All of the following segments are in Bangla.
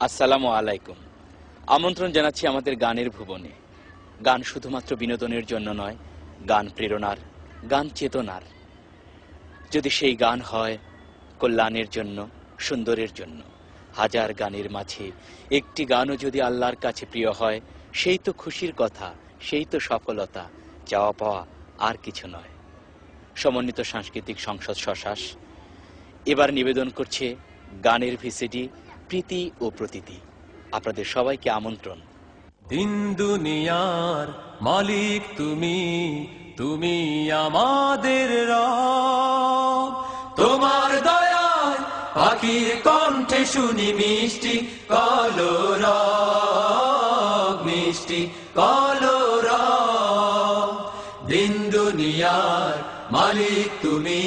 আসসালামু আলাইকুম। আমন্ত্রণ জানাচ্ছি আমাদের গানের ভুবনে। গান শুধুমাত্র বিনোদনের জন্য নয়, গান প্রেরণার, গান চেতনার। যদি সেই গান হয় কল্যাণের জন্য, সুন্দরের জন্য, হাজার গানের মাঝে, একটি গানও যদি আল্লাহর কাছে প্রিয় হয়, সেই তো খুশির কথা, সেই তো সফলতা, চাওয়া পাওয়া আর কিছু নয়। সমন্বিত সাংস্কৃতিক সংসদ শশাস এবার নিবেদন করছে গানের ভিসিডি প্রীতি ও প্রতীতি। আপনাদের সবাইকে আমন্ত্রণ। দিন দুনিয়ার মালিক তুমি তুমি আমাদের রব। তোমার দয়ায় পাখির কণ্ঠে শুনি মিষ্টি কলর মিষ্টি কলর দিন দুনিয়ার মালিক তুমি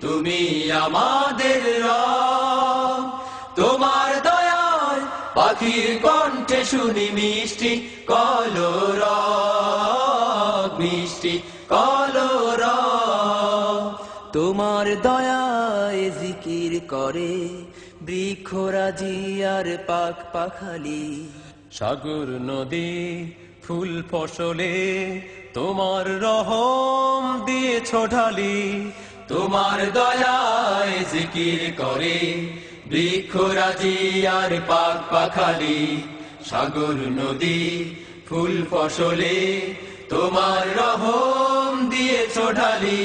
তুমি আমাদের রব। তোমার দয়ায় পাখির কণ্ঠে শুনি মিষ্টি কলর মিষ্টি কলর তোমার দয়ায় জিকির করে বৃক্ষরাজি আর পাক পাখালি। সাগর নদী, ফুল ফসলে তোমার রহম দিয়ে ছোঢালি তোমার দয়ায় জিকির করে বৃক্ষরাজি আর পাক পাখালি, সাগর নদী, ফুল ফসলে তোমার রহম দিয়ে ছোঢালি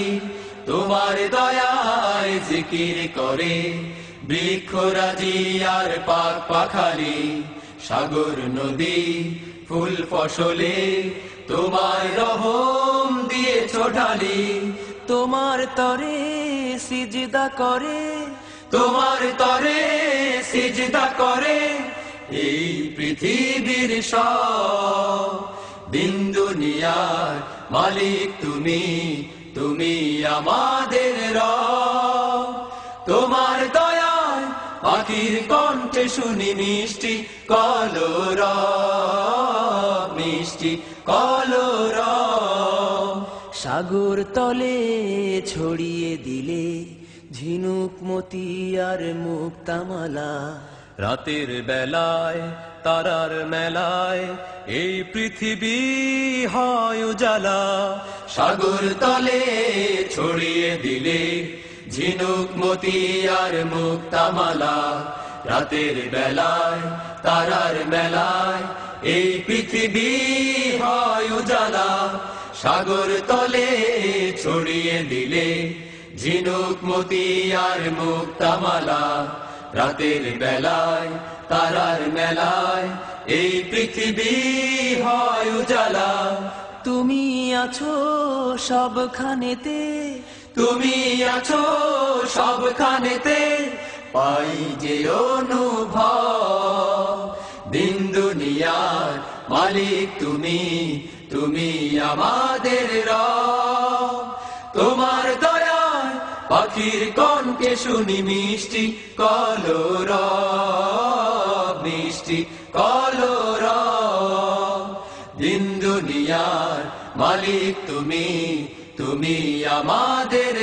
তোমার দয়ায় জিকির করে বৃক্ষরাজি আর পাক পাখালি, সাগর নদী, ফুল ফসলে তোমার রহম দিয়ে ছোটালি তোমার তরে সিজদা করে তোমার তরে সিজদা করে এই পৃথিবীর সব দিন দুনিয়ার মালিক তুমি তুমি আমাদের র তোমার দয়ায় পাখির কণ্ঠে শুনি মিষ্টি কলর মিষ্টি কলর সাগর তলে ছড়িয়ে দিলে ঝিনুক মতি আর মুক্তামালা রাতের বেলায়, তারার মেলায়, এই পৃথিবী হয় উজালা। সাগর তলে ছড়িয়ে দিলে ঝিনুক মতি আর মুক্তামালা রাতের বেলায়, তারার মেলায়, এই পৃথিবী হয় উজালা। সাগর তলে ছড়িয়ে দিলে ঝিনুক মতি আর মুক্তামালা রাতের বেলায় তারার মেলায় এই পৃথিবী হয় উজালা। তুমি আছো সবখানেতে। তুমি আছো সবখানেতে পাই যে অনুভব। দিন দুনিয়ার মালিক তুমি তুমি আমাদের রব। তোমার দয়ায় পাখির কনকে শুনি মিষ্টি কলর মিষ্টি কলর দিন দুনিয়ার মালিক তুমি তুমি আমাদের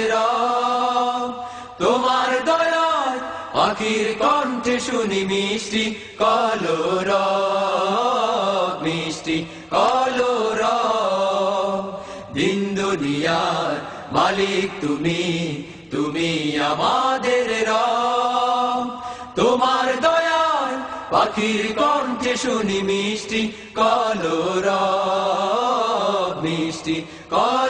তোমার দয়ায় পাখির কণ্ঠে শুনি মিষ্টি কলর মিষ্টি কলর দিন দুনিয়ার মালিক তুমি আমাদের রব। তোমার দয়ায় পাখির কণ্ঠে শুনি মিষ্টি কলর মিষ্টি কলর